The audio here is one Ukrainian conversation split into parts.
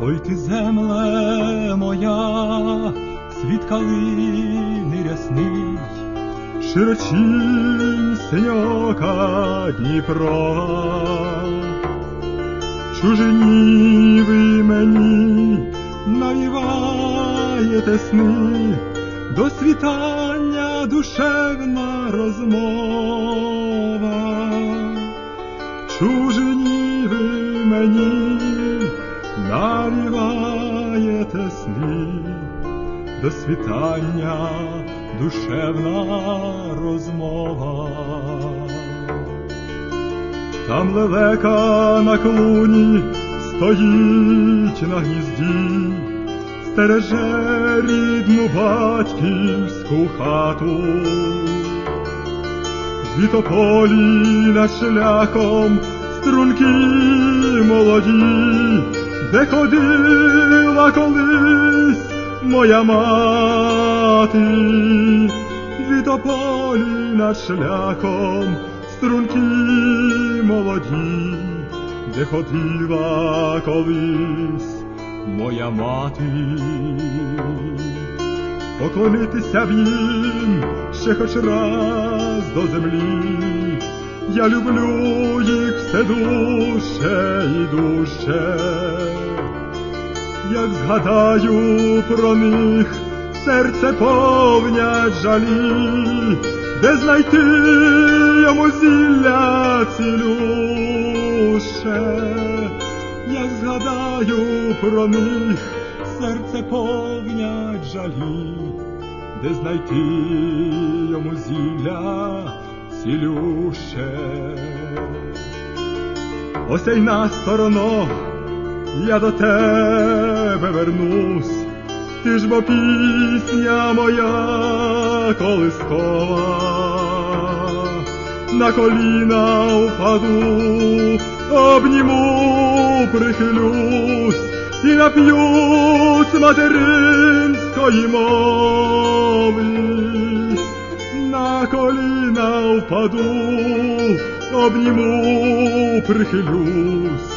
Ой ти земле моя, світ калини рясний, широчінь синьока Дніпра. Чужині ви мені навіваєте сни, до світання душевна розмова. Навіваєте сни, до світання душевна розмова. Там лелека на клуні стоїть на гнізді, стереже рідну батьківську хату. Дві тополі над шляхом струнки молоді, де ходила колись моя мати, дві тополі над шляхом струнки молоді, де ходила колись моя мати. Поклонитися їм ще хоч раз до землі. Я люблю їх все душе і душе, як згадаю про них, серце повнять жалі, де знайти йому зілля цілюше, як згадаю про них, серце повнять жалі, де знайти йому зілля цілюше. Ось й на стороно, я до тебе вернусь, ти ж бо пісня моя колискова, на коліна впаду, обніму, прихилюсь і нап'юсь материнської мови, на коліна впаду, обніму, прихилюсь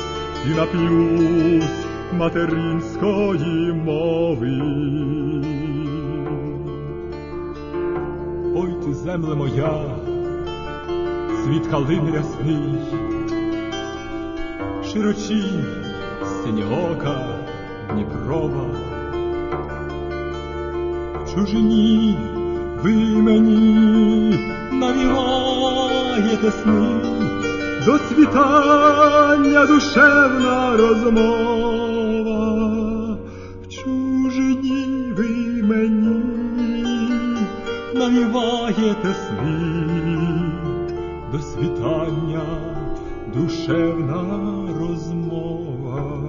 і нап'юсь материнської мови. Ой ти земле моя, світ калин рясний, широчінь синьоока Дніпрова. Чужині ви мені навіваєте сни, до світання душевна розмова, навіваєте світ до світання душевна розмова.